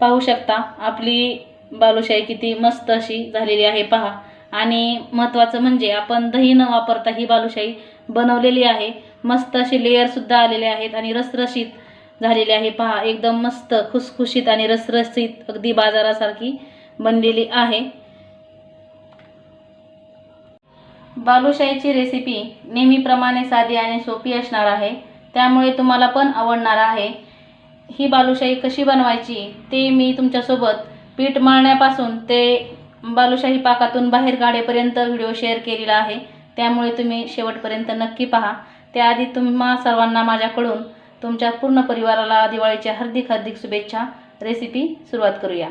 पाहू शकता. आपली बालुशाही किती मस्त अशी झालेली आहे पहा. आणि महत्त्वाचं म्हणजे आपण दही न वापरता ही बालुशाही बनवलेली आहे. मस्त असे लेअरसुद्धा आलेले आहेत आणि रसरशीत झालेली आहे पहा. एकदम मस्त खुसखुशीत आणि रसरशीत अगदी बाजारासारखी बनलेली आहे. बालुशाहीची रेसिपी नेहमीप्रमाणे साधी आणि सोपी असणार आहे. त्यामुळे तुम्हाला पण आवडणार आहे. ही बालुशाही कशी बनवायची ते मी तुमच्यासोबत पीठ मळण्यापासून ते बालुशाही पाकातून बाहेर गाडेपर्यंत व्हिडिओ शेअर केलेला आहे. त्यामुळे तुम्ही शेवटपर्यंत नक्की पहा. त्याआधी तुम्हा सर्वांना माझ्याकडून तुमच्या पूर्ण परिवाराला दिवाळीच्या हार्दिक हार्दिक शुभेच्छा. रेसिपी सुरुवात करूया.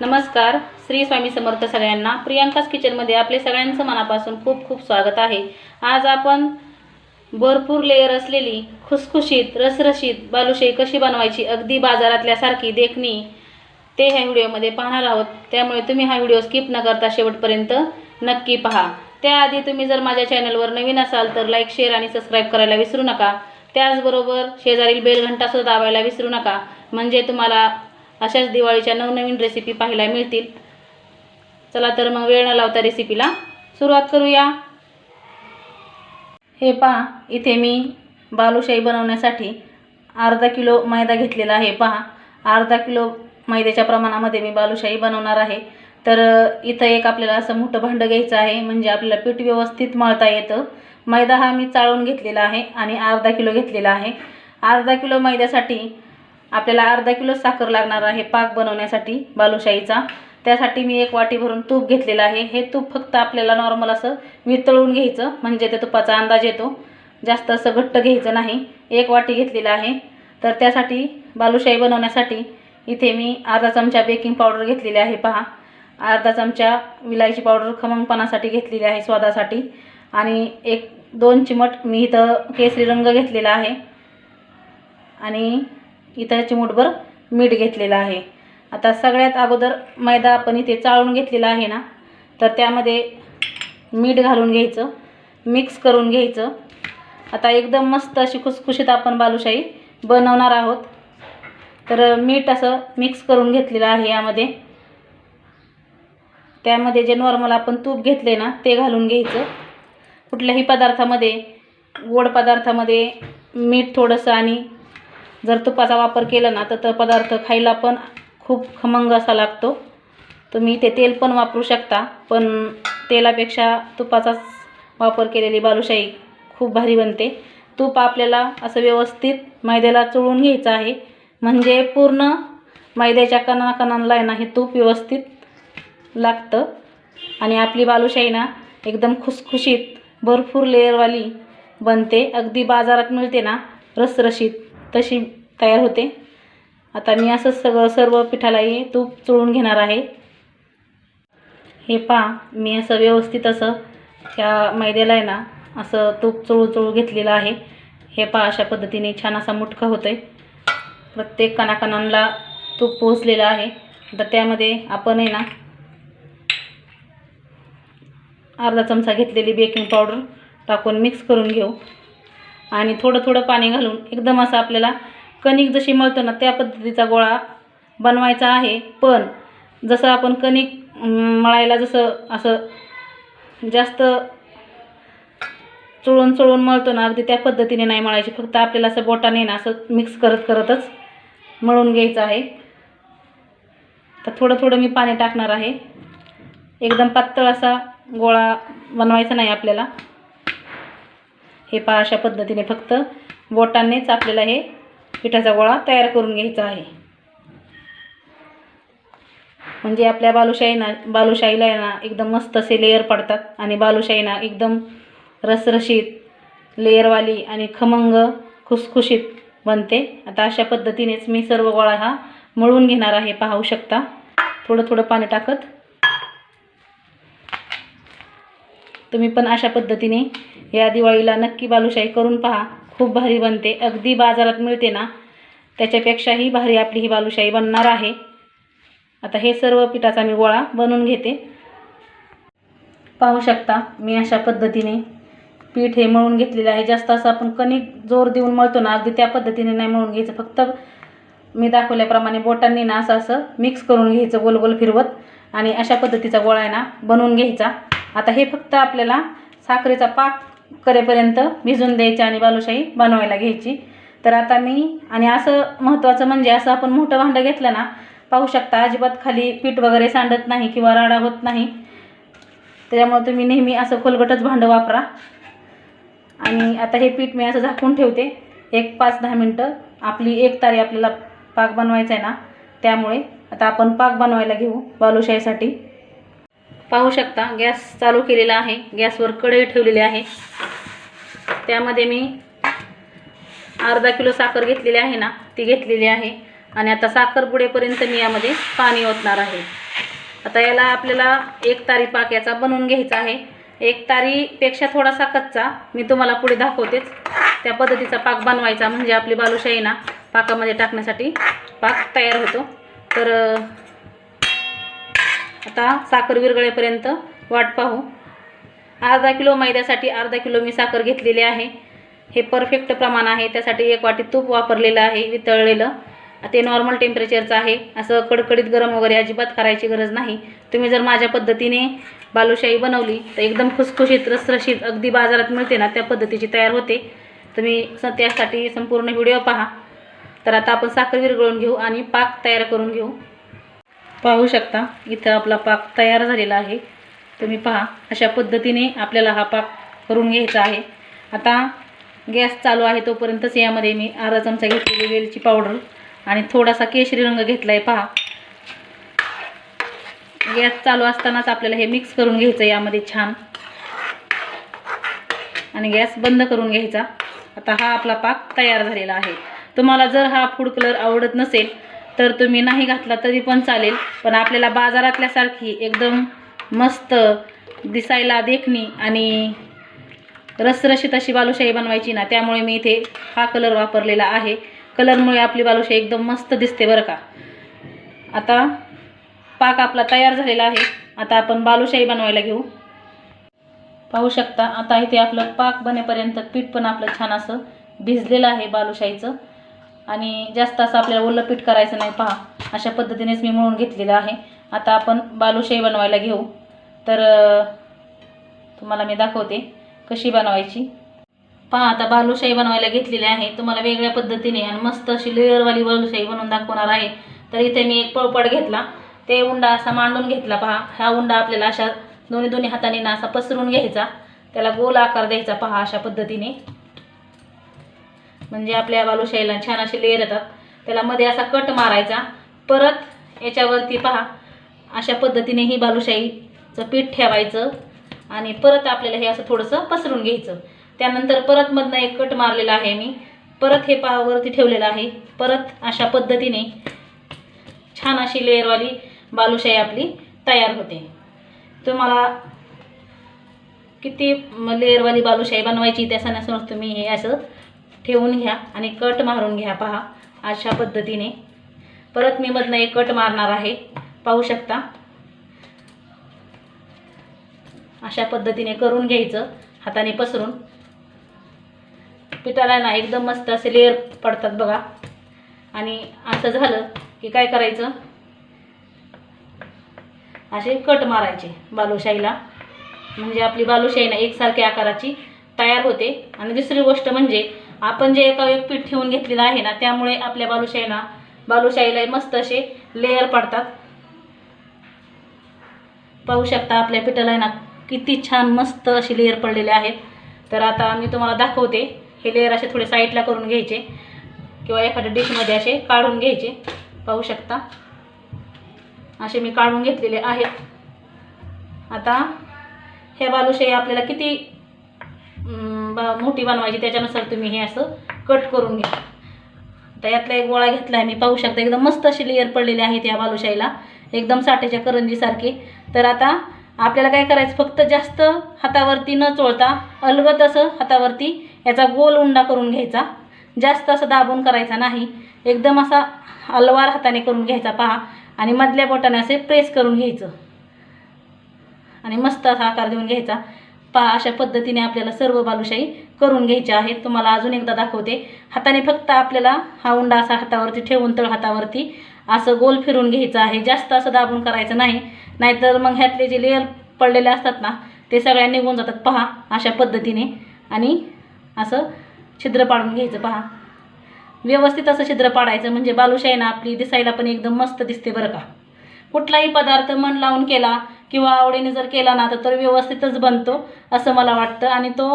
नमस्कार. श्री स्वामी समर्थ सगळ्यांना प्रियांकाच किचनमध्ये आपले सगळ्यांचं मनापासून खूप खूप स्वागत आहे. आज आपण भरपूर लेयर असलेली खुसखुशीत रसरशीत बालुशाही कशी बनवायची अगदी बाजारातल्यासारखी देखणी. ते ह्या व्हिडिओमध्ये पाहणार आहोत. त्यामुळे तुम्ही हा व्हिडिओ स्किप न करता शेवटपर्यंत नक्की पहा. त्याआधी तुम्ही जर माझ्या चॅनलवर नवीन असाल तर लाईक शेअर आणि सबस्क्राईब करायला विसरू नका. त्याचबरोबर शेजारील बेल घंटासुद्धा दाबायला विसरू नका. म्हणजे तुम्हाला अशाच दिवाळीच्या नवनवीन रेसिपी पाहायला मिळतील. चला तर मग वेळ न लावता रेसिपीला सुरुवात करूया. हे पहा इथे मी बालुशाही बनवण्यासाठी अर्धा किलो मैदा घेतलेला आहे. पहा अर्धा किलो मैद्याच्या प्रमाणामध्ये मी बालुशाही बनवणार आहे. तर इथं एक आपल्याला असं मोठं भांडं घ्यायचं आहे म्हणजे आपल्याला पीठ व्यवस्थित मळता येतं. मैदा हा मी चाळून घेतलेला आहे आणि अर्धा किलो घेतलेला आहे. अर्धा किलो मैद्यासाठी आपल्याला अर्धा किलो साखर लागणार आहे पाक बनवण्यासाठी बालुशाहीचा. त्यासाठी मी एक वाटी भरून तूप घेतलेलं आहे. हे तूप फक्त आपल्याला नॉर्मल असं वितळून घ्यायचं. म्हणजे त्या तुपाचा अंदाज येतो. जास्त असं घट्ट घ्यायचं नाही. एक वाटी घेतलेलं आहे. तर त्यासाठी बालुशाही बनवण्यासाठी इथे मी अर्धा चमचा बेकिंग पावडर घेतलेली आहे. पहा. अर्धा चमचा विलायची पावडर खमंगपणासाठी घेतलेली आहे स्वादासाठी. आणि एक दोन चिमट मी इथं केसरी रंग घेतलेला आहे. आणि इथं चिमूटभर मीठ घेतलेलं आहे. आता सगळ्यात अगोदर मैदा आपण इथे चाळून घेतलेला आहे ना तर त्यामध्ये मीठ घालून घ्यायचं मिक्स करून घ्यायचं. आता एकदम मस्त अशी खुसखुशीत आपण बालुशाही बनवणार आहोत. तर मीठ असं मिक्स करून घेतलेलं आहे यामध्ये. त्यामध्ये जे नॉर्मल आपण तूप घेतले ना ते घालून घ्यायचं. कुठल्याही पदार्थामध्ये गोड पदार्थामध्ये मीठ थोडंसं आणि जर तुपाचा वापर केला ना तर तो पदार्थ खायला पण खूप खमंग असा लागतो. तुम्ही ते तेल पण वापरू शकता पण तेलापेक्षा तुपाचाच वापर केलेली बालुशाही खूप भारी बनते. तूप आपल्याला असं व्यवस्थित मैद्याला चोळून घ्यायचं आहे. म्हणजे पूर्ण मैद्याच्या कणाकणांना आहे ना हे तूप व्यवस्थित लागतं. आणि आपली बालुशाही ना एकदम खुसखुशीत भरपूर लेअरवाली बनते. अगदी बाजारात मिळते ना रसरशीत तशी तयार होते. आता मी असं सगळं सर्व पिठालाही तूप चोळून घेणार आहे. हे पहा मी असं व्यवस्थित असं ह्या मैद्याला आहे ना असं तूप चोळू चोळू घेतलेलं आहे. हे पहा अशा पद्धतीने छान असा मुटका होतो आहे प्रत्येक कणाकणांना तूप पोचलेलं आहे. तर त्यामध्ये आपण आहे ना अर्धा चमचा घेतलेली बेकिंग पावडर टाकून मिक्स करून घेऊ. आणि थोडं थोडं पाणी घालून एकदम असं आपल्याला कणिक जशी मळतो ना त्या पद्धतीचा गोळा बनवायचा आहे. पण जसं आपण कणिक मळायला जसं असं जास्त चुळून चुळून मळतो ना अगदी त्या पद्धतीने नाही मळायची. फक्त आपल्याला असं बोटाने ना असं मिक्स करत करतच मळून घ्यायचं आहे. तर थोडं थोडं मी पाणी टाकणार आहे. एकदम पातळ असा गोळा बनवायचा नाही आपल्याला. हे पहा अशा पद्धतीने फक्त बोटांनीच आपल्याला हे पिठाचा गोळा तयार करून घ्यायचा आहे. म्हणजे आपल्या बालुशाहीना बालुशाहीला आहे ना एकदम मस्त असे लेअर पडतात आणि बालुशाहीना एकदम रसरशीत लेयरवाली आणि खमंग खुसखुशीत बनते. आता अशा पद्धतीनेच मी सर्व गोळा हा मळून घेणार आहे पाहू शकता. थोडं थोडं पाणी टाकत. तुम्ही पण अशा पद्धतीने या दिवाळीला नक्की बालुशाही करून पहा. खूप भारी बनते. अगदी बाजारात मिळते ना. त्याच्यापेक्षाही भारी आपली ही बालुशाही बनणार आहे. आता हे सर्व पिठाचा मी गोळा बनवून घेते. पाहू शकता मी अशा पद्धतीने पीठ हे मळून घेतलेलं आहे. जास्त असं आपण कणिक जोर देऊन मळतो ना अगदी त्या पद्धतीने नाही मळून घ्यायचं. फक्त मी दाखवल्याप्रमाणे बोटांनी ना असं असं मिक्स करून घ्यायचं गोल गोल फिरवत आणि अशा पद्धतीचा गोळा आहे ना बनवून घ्यायचा. आता हे फक्त आपल्याला साखरेचा पाक करेपर्यंत भिजून द्यायची आणि बालुशाही बनवायला घ्यायची. तर आता मी आणि असं महत्त्वाचं म्हणजे असं आपण मोठं भांडं घेतलं ना पाहू शकता अजिबात खाली पीठ वगैरे सांडत नाही किंवा राडा होत नाही. त्याच्यामुळे तुम्ही नेहमी असं खोलगटच भांडं वापरा. आणि आता हे पीठ मी असं झाकून ठेवते. एक पाच दहा मिनटं. आपली एक तारी आपल्याला पाक बनवायचा आहे ना त्यामुळे आता आपण पाक बनवायला घेऊ बालुशाहीसाठी. पाहू शकता गॅस चालू केलेला आहे गॅसवर कढई ठेवलेली आहे. त्यामध्ये मी अर्धा किलो साखर घेतलेली आहे ना ती घेतलेली आहे. आणि आता साखर बुडेपर्यंत मी यामध्ये पाणी ओतणार आहे. आता याला आपल्याला एक तारी पाक याचा बनवून घ्यायचा आहे. एक तारीपेक्षा थोडासा कच्चा मी तुम्हाला पुढे दाखवतेच. त्या पद्धतीचा पाक बनवायचा म्हणजे आपली बालुशाही ना पाकामध्ये टाकण्यासाठी पाक तयार होतो. तर आता साखर विरगळेपर्यंत वाट पाहू. अर्धा किलो मैद्यासाठी अर्धा किलो मी साखर घेतलेली आहे. हे परफेक्ट प्रमाण आहे. त्यासाठी एक वाटी तूप वापरलेलं आहे वितळलेलं. ते नॉर्मल टेम्परेचरचं आहे. असं कडकडीत गरम वगैरे अजिबात करायची गरज नाही. तुम्ही जर माझ्या पद्धतीने बालुशाही बनवली तर एकदम खुसखुशीत रसरशीत अगदी बाजारात मिळते ना त्या पद्धतीची तयार होते. तुम्ही स त्यासाठी संपूर्ण व्हिडिओ पहा. तर आता आपण साखर विरघळून घेऊ आणि पाक तयार करून घेऊ. पाहू शकता. इथं आपला पाक तयार झालेला आहे. तुम्ही पहा अशा पद्धतीने आपल्याला हा पाक करून घ्यायचा आहे. आता गॅस चालू आहे तोपर्यंतच यामध्ये मी अर्धा चमचा घेतलेली वेलची पावडर आणि थोडासा केशरी रंग घेतला आहे पहा. गॅस चालू असतानाच आपल्याला हे मिक्स करून घ्यायचं यामध्ये छान. आणि गॅस बंद करून घ्यायचा. आता हा आपला पाक तयार झालेला आहे. तुम्हाला जर हा फूड कलर आवडत नसेल तर तुम्ही नाही घातला तरी पण चालेल. पण आपल्याला बाजारातल्यासारखी एकदम मस्त दिसायला देखणी आणि रसरशीत अशी बालुशाही बनवायची ना त्यामुळे मी इथे हा कलर वापरलेला आहे. कलरमुळे आपली बालुशाही एकदम मस्त दिसते बरं का. आता पाक आपला तयार झालेला आहे. आता आपण बालुशाही बनवायला घेऊ. पाहू शकता आता इथे आपलं पाक बनेपर्यंत पीठ पण आपलं छान असं भिजलेलं आहे बालुशाहीचं. आणि जास्त असं आपल्याला ओलं पीठ करायचं नाही पहा. अशा पद्धतीनेच मी मळून घेतलेलं आहे. आता आपण बालुशाही बनवायला घेऊ. तर तुम्हाला मी दाखवते कशी बनवायची. पहा आता बालुशाही बनवायला घेतलेली आहे. तुम्हाला वेगळ्या पद्धतीने आणि मस्त अशी लेअरवाली बालुशाही बनवून दाखवणार आहे. तर इथे मी एक पळपड घेतला. ते उंडा असा मांडून घेतला पहा. हा उंडा आपल्याला अशा दोन्ही दोन्ही हाताने ना असा पसरून घ्यायचा. त्याला गोल आकार द्यायचा पहा अशा पद्धतीने. म्हणजे आपल्या बालुशाहीला छान असे लेअर येतात. त्याला मध्ये असा कट मारायचा. परत याच्यावरती पहा अशा पद्धतीने ही बालुशाहीचं पीठ ठेवायचं आणि परत आपल्याला हे असं थोडंसं पसरून घ्यायचं. त्यानंतर परत मधनं एक कट मारलेला आहे मी. परत हे पहा वरती ठेवलेलं आहे. परत अशा पद्धतीने छान अशी लेअरवाली बालुशाही आपली तयार होते. तुम्हाला किती लेअरवाली बालुशाही बनवायची त्याच्यानुसार तुम्ही हे असं ठेवून घ्या आणि कट मारून घ्या पहा अशा पद्धतीने. परत मी मधनं एक कट मारणार आहे. पाहू शकता? अशा पद्धतीने करून घ्यायचं हाताने पसरून. पिठाला ना एकदम मस्त असे लेअर पडतात बघा. आणि असं झालं की काय करायचं? असे कट मारायचे बालुशाहीला. म्हणजे आपली बालुशाही ना एकसारख्या आकाराची तयार होते. आणि दुसरी गोष्ट म्हणजे आपण जे एका एक पीठ ठेवून घेतलेलं आहे ना त्यामुळे आपल्या बालुशाहीला बालुशाहीला मस्त असे लेअर पडतात. पाहू शकता आपल्या पिठाला ना किती छान मस्त असे लेअर पडलेले आहेत. तर आता मी तुम्हाला दाखवते हे लेअर असे थोडे साईडला करून घ्यायचे किंवा एखाद्या डिशमध्ये असे काढून घ्यायचे. पाहू शकता. असे मी काढून घेतलेले आहेत. आता ह्या बालुशाही आपल्याला किती मोठी बनवायची त्याच्यानुसार तुम्ही हे असं कट करून घ्या. आता यातला एक गोळा घेतला आहे मी पाहू शकता. एकदम मस्त अशी लेअर पडलेले आहेत या बालुशाहीला. एकदम साठेच्या करंजीसारखे. तर आता आपल्याला काय करायचं? फक्त जास्त हातावरती न चोळता अलगत असं हातावरती याचा गोल उंडा करून घ्यायचा. जास्त असं दाबून करायचा नाही. एकदम असा अलवार हाताने करून घ्यायचा पहा. आणि मधल्या बोटाने असे प्रेस करून घ्यायचं. आणि मस्त असा आकार देऊन घ्यायचा. पहा अशा पद्धतीने आपल्याला सर्व बालुशाही करून घ्यायच्या आहेत. तुम्हाला अजून एकदा दाखवते. हाताने फक्त आपल्याला हा उंडा असा हातावरती ठेवून तळ हातावरती असं गोल फिरून घ्यायचं आहे. जास्त असं दाबून करायचं नाही. नाहीतर मग ह्यातले जे लेअर पडलेले असतात ना ते सगळ्या निघून जातात. पहा अशा पद्धतीने. आणि असं छिद्र पाडून घ्यायचं पहा. व्यवस्थित असं छिद्र पाडायचं. म्हणजे बालुशाही ना आपली दिसायला पण एकदम मस्त दिसते बरं का. कुठलाही पदार्थ मन लावून केला किंवा आवडीने जर केला ना तर तो व्यवस्थितच बनतो असं मला वाटतं. आणि तो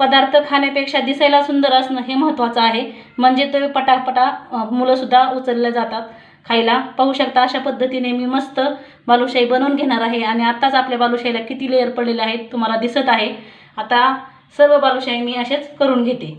पदार्थ खाण्यापेक्षा दिसायला सुंदर असणं हे महत्त्वाचं आहे. म्हणजे तो पटापटा मुलंसुद्धा उचलले जातात खायला. पाहू शकता अशा पद्धतीने मी मस्त बालुशाही बनवून घेणार आहे. आणि आत्ताच आपल्या बालुशाहीला किती लेअर पडलेले आहेत तुम्हाला दिसत आहे. आता सर्व बालुशाही मी असेच करून घेते.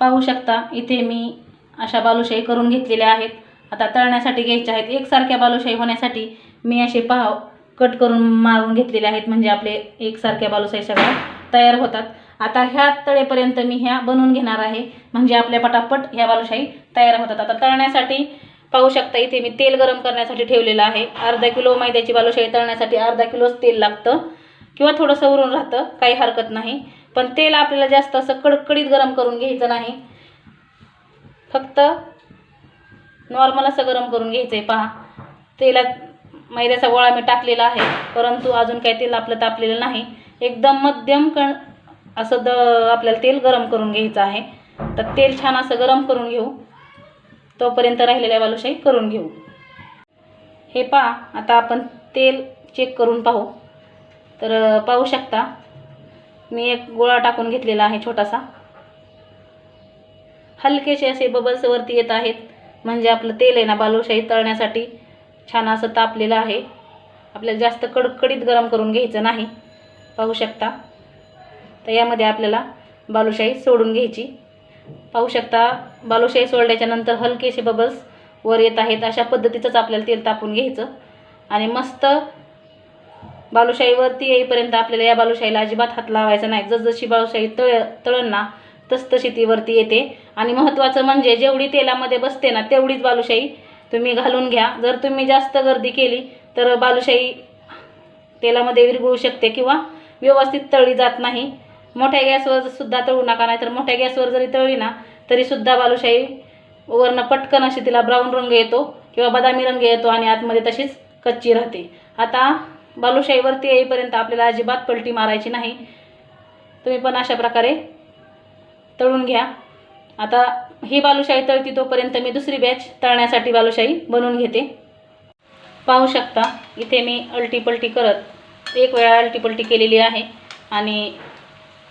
पाहू शकता इथे मी अशा बालुशाही करून घेतलेल्या आहेत. आता तळण्यासाठी घ्यायच्या आहेत. एकसारख्या बालुशाही होण्यासाठी मी असे पहा कट करून मारून घेतलेले आहेत म्हणजे आपले एकसारख्या बालुशाही सगळ्या तयार होतात. आता ह्या तळेपर्यंत मी ह्या बनवून घेणार आहे म्हणजे आपल्या पटापट ह्या बालुशाही तयार होतात. आता तळण्यासाठी पाहू शकता इथे मी तेल गरम करण्यासाठी ठेवलेलं आहे. अर्धा किलो मैद्याची बालुशाही तळण्यासाठी अर्धा किलोच तेल लागतं. किंवा थोडंसं उरून राहतं काही हरकत नाही. पण तेल आपल्याला जास्त असं कडकडीत गरम करून घ्यायचं नाही. फक्त नॉर्मल असं गरम करून घ्यायचं आहे पहा तेलात मैद्याचा गोळा मी टाकलेला आहे. परंतु अजून काही तेल आपलं तापलेलं नाही. एकदम मध्यम कण असं द आपल्याला तेल गरम करून घ्यायचं आहे. तर तेल छान असं गरम करून घेऊ. तोपर्यंत राहिलेल्या बालुशाही करून घेऊ. हे पहा आता आपण तेल चेक करून पाहू. तर पाहू शकता मी एक गोळा टाकून घेतलेला आहे छोटासा. हलकेसे असे बबल्स वरती येत आहेत. म्हणजे आपलं तेल आहे ना बालुशाही तळण्यासाठी. छान असं तापलेलं आहे. आपल्याला जास्त कडकडीत गरम करून घ्यायचं नाही. पाहू शकता. तर यामध्ये आपल्याला बालुशाही सोडून घ्यायची. पाहू शकता बालुशाही सोडल्याच्या नंतर हलकेसे बबल्स वर येत आहेत. अशा पद्धतीचंच आपल्याला तेल तापून घ्यायचं. आणि मस्त बालुशाहीवरती येईपर्यंत आपल्याला या बालुशाहीला अजिबात हात लावायचा नाही. जसजशी बालुशाही तळ तळण ना तसतशी ती वरती येते. आणि महत्त्वाचं म्हणजे जेवढी तेलामध्ये बसते ना तेवढीच बालुशाही तुम्ही घालून घ्या. जर तुम्ही जास्त गर्दी केली तर बालुशाही तेलामध्ये विरघळू शकते किंवा व्यवस्थित तळली जात नाही. मोठ्या गॅसवर सुद्धा तळू नका नाही तर मोठ्या गॅसवर जरी तळली ना तरीसुद्धा बालुशाही वरनं पटकन अशी तिला ब्राऊन रंग येतो किंवा बदामी रंग येतो आणि आतमध्ये तशीच कच्ची राहते. आता बालुशाहीवरती येईपर्यंत आपल्याला अजिबात पलटी मारायची नाही. तुम्ही पण अशा प्रकारे तळून घ्या. आता ही बालुशाही तळती तोपर्यंत मी दुसरी बॅच तळण्यासाठी बालुशाही बनवून घेते. पाहू शकता इथे मी अल्टीपलटी करत एक वेळा अल्टीपलटी केलेली आहे आणि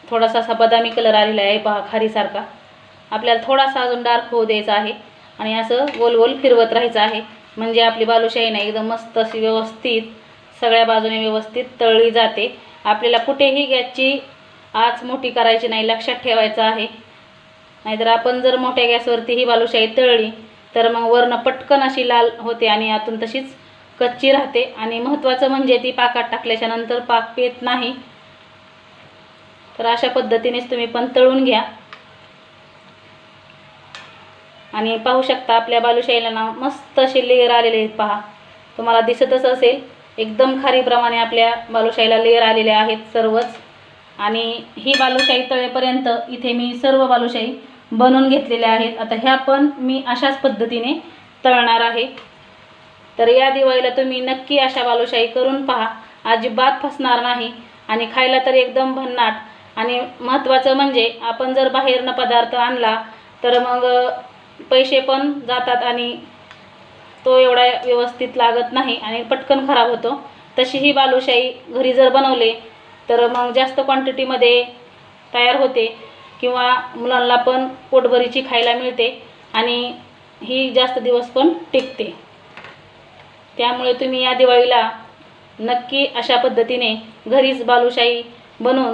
थोडासा असा बदामी कलर आलेला आहे पहा खारीसारखा. आपल्याला थोडासा अजून डार्क होऊ द्यायचा आहे आणि असं गोल गोल फिरवत राहायचं आहे. म्हणजे आपली बालुशाही ना एकदम मस्त अशी व्यवस्थित सगळ्या बाजूने व्यवस्थित तळली जाते. आपल्याला कुठेही गॅसची आच मोठी करायची नाही लक्षात ठेवायचं आहे. नाहीतर आपण जर मोठ्या गॅसवरती ही बालुशाही तळली तर मग वरनं पटकन अशी लाल होते आणि आतून तशीच कच्ची राहते. आणि महत्त्वाचं म्हणजे ती पाकात टाकल्याच्या नंतर पाक पेत नाही. तर अशा पद्धतीनेच तुम्ही पण तळून घ्या. आणि पाहू शकता आपल्या बालुशाहीला ना मस्त असे लेअर आलेले आहेत पहा. तुम्हाला दिसतच असेल एकदम खारीप्रमाणे आपल्या बालुशाहीला लेअर आलेले आहेत सर्वच. आणि ही बालुशाही तळेपर्यंत इथे मी सर्व बालुशाही बनवून घेतलेल्या आहेत. आता ह्या पण मी अशाच पद्धतीने तळणार आहे. तर या दिवाळीला तुम्ही नक्की अशा बालुशाही करून पहा. अजिबात फसणार नाही आणि खायला तर एकदम भन्नाट. आणि महत्त्वाचं म्हणजे आपण जर बाहेरनं पदार्थ आणला तर मग पैसे पण जातात आणि तो एवढा व्यवस्थित लागत नाही आणि पटकन खराब होतो. तशी ही बालुशाही घरी जर बनवले तर मग जास्त क्वांटिटीमध्ये तयार होते. किंवा मुलांना पण पोटभरीची खायला मिळते आणि ही जास्त दिवस पण टिकते. त्यामुळे तुम्ही या दिवाळीला नक्की अशा पद्धतीने घरीच बालुशाही बनवून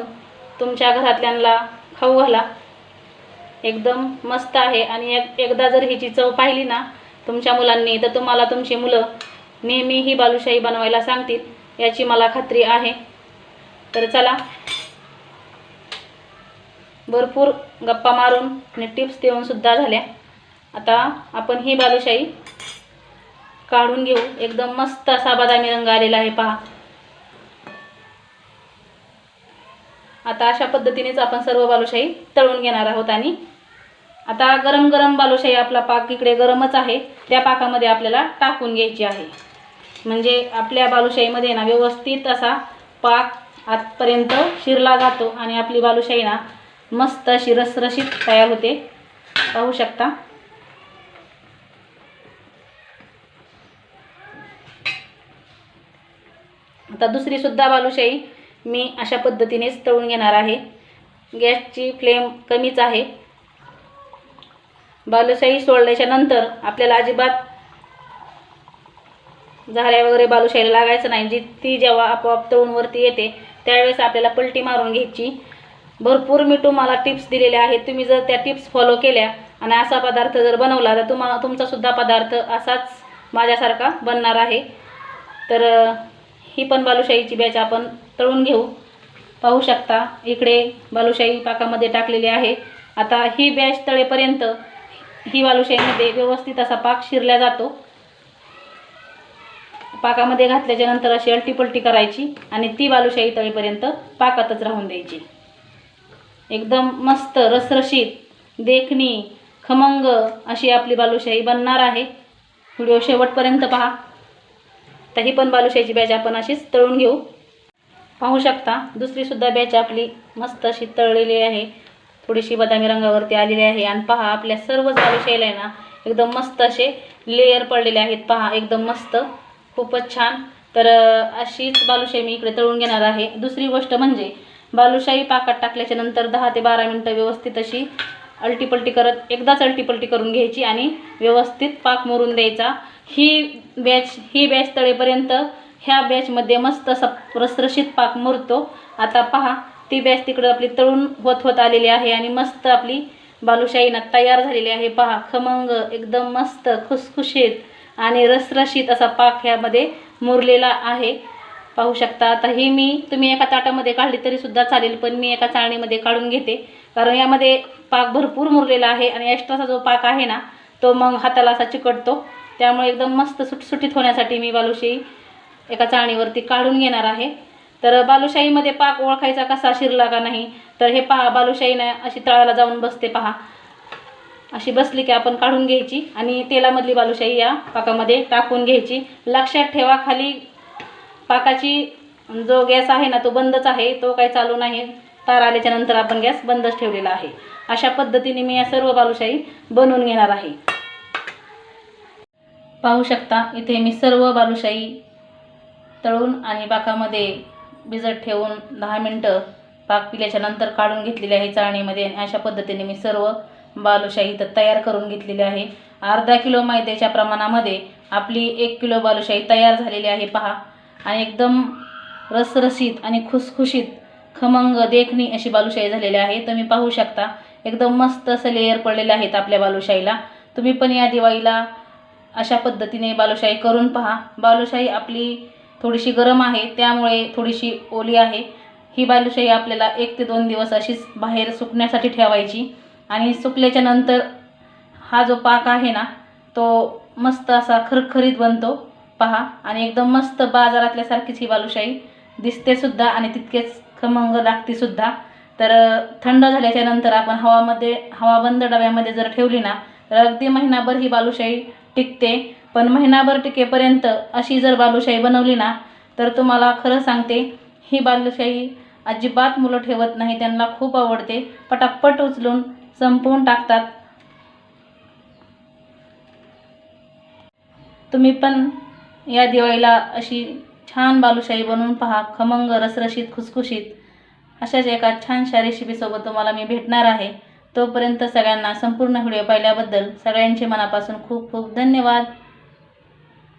तुमच्या घरातल्यांना खाऊ घाला. एकदम मस्त आहे आणि एक एकदा जर हिची चव पाहिली ना तुमच्या मुलांनी तर तुम्हाला तुमची मुलं नेहमी ही बालुशाही बनवायला सांगतील याची मला खात्री आहे. तर चला. भरपूर गप्पा मारून आणि टिप्स देऊन सुद्धा झाल्या. आता आपण ही बालुशाही काढून घेऊ. एकदम मस्त असा बदामी रंग आलेला आहे पहा. आता अशा पद्धतीनेच आपण सर्व बालुशाही तळून घेणार आहोत आणि आता गरम गरम बालुशाही आपला पाक इकडे गरमच आहे. त्या पाकामध्ये आपल्याला टाकून घ्यायची आहे. म्हणजे आपल्या बालुशाहीमध्ये ना व्यवस्थित असा पाक आतपर्यंत शिरला जातो आणि आपली बालुशाही ना मस्त अशी रसरशीत तयार होते. पाहू शकता. आता दुसरीसुद्धा बालुशाही मी अशा पद्धतीनेच तळून घेणार आहे. गॅसची फ्लेम कमीच आहे. बालुशाही सोडल्याच्या नंतर आपल्याला अजिबात झाऱ्या वगैरे बालुशाहीला लागायचं नाही. जी ती जेव्हा आपोआप तळून वरती येते त्यावेळेस आपल्याला पलटी मारून घ्यायची. भरपूर मी तुम्हाला टिप्स दिलेल्या आहेत. तुम्ही जर त्या टिप्स फॉलो केल्या आणि असा पदार्थ जर बनवला तर तुम्हाला तुमचासुद्धा पदार्थ असाच माझ्यासारखा बनणार आहे. तर ही पण बालुशाहीची बॅच आपण तळून घेऊ. पाहू शकता इकडे बालुशाही पाकामध्ये टाकलेली आहे. आता ही बॅच तळेपर्यंत ही बालुशाहीमध्ये व्यवस्थित असा पाक शिरला जातो. पाकामध्ये घातल्याच्या नंतर अशी अलटीपलटी करायची आणि ती बालुशाही तळीपर्यंत पाकातच राहून द्यायची. एकदम मस्त रसरशीत देखणी खमंग अशी आपली बालुशाही बनणार आहे. व्हिडिओ शेवटपर्यंत पहा. तर ही पण बालुशाहीची बॅच आपण अशीच तळून घेऊ. पाहू शकता दुसरीसुद्धा बॅच आपली मस्त अशी तळलेली आहे. थोडीशी बदामी रंगावरती आलेली आहे. आणि पहा आपल्या सर्वच बालुशाहीला आहे ना एकदम मस्त असे लेयर पडलेले आहेत. पहा एकदम मस्त. खूपच छान. तर अशीच बालुशाही मी इकडे तळून घेणार आहे. दुसरी गोष्ट म्हणजे बालुशाही पाकात टाकल्याच्या नंतर दहा ते बारा मिनटं व्यवस्थित अशी अल्टीपल्टी करत एकदाच अल्टीपल्टी करून घ्यायची आणि व्यवस्थित पाक मोरून द्यायचा. ही बॅच ही बॅच तळेपर्यंत ह्या बॅचमध्ये मस्त असा रसरशीत पाक मुरतो. आता पहा ती बॅच तिकडं आपली तळून होत होत आलेली आहे आणि मस्त आपली बालुशाही ना तयार झालेली आहे. पहा खमंग एकदम मस्त खुसखुशीत. आणि रसरशीत असा पाक ह्यामध्ये मुरलेला आहे. पाहू शकता आता ही मी तुम्ही एका ताटामध्ये काढली तरीसुद्धा चालेल पण मी एका चाळणीमध्ये काढून घेते. कारण यामध्ये पाक भरपूर मुरलेला आहे आणि एक्स्ट्राचा जो पाक आहे ना तो मग हाताला असा चिकटतो. त्यामुळे एकदम मस्त सुटसुटीत होण्यासाठी मी बालुशाही एका चाळणीवरती काढून घेणार आहे. तर बालुशाहीमध्ये पाक ओळखायचा कसा शिरला का नाही तर हे पहा बालुशाहीने अशी तळाला जाऊन बसते पहा. अशी बसली की आपण काढून घ्यायची आणि तेलामधली बालुशाही या पाकामध्ये टाकून घ्यायची. लक्षात ठेवा खाली पाकाची जो गॅस आहे ना तो बंदच आहे तो काही चालू नाही. तार आल्याच्यानंतर आपण गॅस बंदच ठेवलेला आहे. अशा पद्धतीने मी या सर्व बालुशाही बनवून घेणार आहे. पाहू शकता इथे मी सर्व बालुशाही तळून आणि पाकामध्ये भिजत ठेवून दहा मिनटं पाक पिल्याच्या नंतर काढून घेतलेले आहे चाळणीमध्ये आणि अशा पद्धतीने मी सर्व बालुशाही तर तयार करून घेतलेली आहे. अर्धा किलो मैद्याच्या प्रमाणामध्ये आपली एक किलो बालुशाही तयार झालेली आहे. पहा. आणि एकदम रसरशीत आणि खुसखुशीत खमंग देखणी अशी बालुशाही झालेली आहे. तुम्ही पाहू शकता. एकदम मस्त असं लेयर पडलेले आहेत आपल्या बालुशाहीला. तुम्ही पण या दिवाळीला अशा पद्धतीने बालुशाही करून पहा. बालुशाही आपली थोडीशी गरम आहे त्यामुळे थोडीशी ओली आहे. ही बालुशाही आपल्याला एक ते दोन दिवस अशीच बाहेर सुकण्यासाठी ठेवायची. आणि सुकल्याच्या नंतर हा जो पाक आहे ना तो मस्त असा खरखरीत बनतो. पहा आणि एकदम मस्त बाजारातल्यासारखीच ही बालुशाही दिसते सुद्धा आणि तितकेच खमंग लागते सुद्धा. तर थंड झाल्याच्यानंतर आपण हवामध्ये हवाबंद डब्यामध्ये जर ठेवली ना तर अगदी महिनाभर ही बालुशाही टिकते. पण महिनाभर टिकेपर्यंत अशी जर बालुशाही बनवली ना तर तुम्हाला खरं सांगते ही बालुशाही अजिबात मुलं ठेवत नाही त्यांना खूप आवडते. पटापट उचलून संपवून टाकतात. तुम्ही पण या दिवाळीला अशी छान बालुशाही बनवून पहा. खमंग रसरशीत खुसखुशीत. अशाच एका छानशा रेसिपीसोबत तुम्हाला मी भेटणार आहे. तोपर्यंत सगळ्यांना संपूर्ण व्हिडिओ पाहिल्याबद्दल सगळ्यांचे मनापासून खूप खूप धन्यवाद.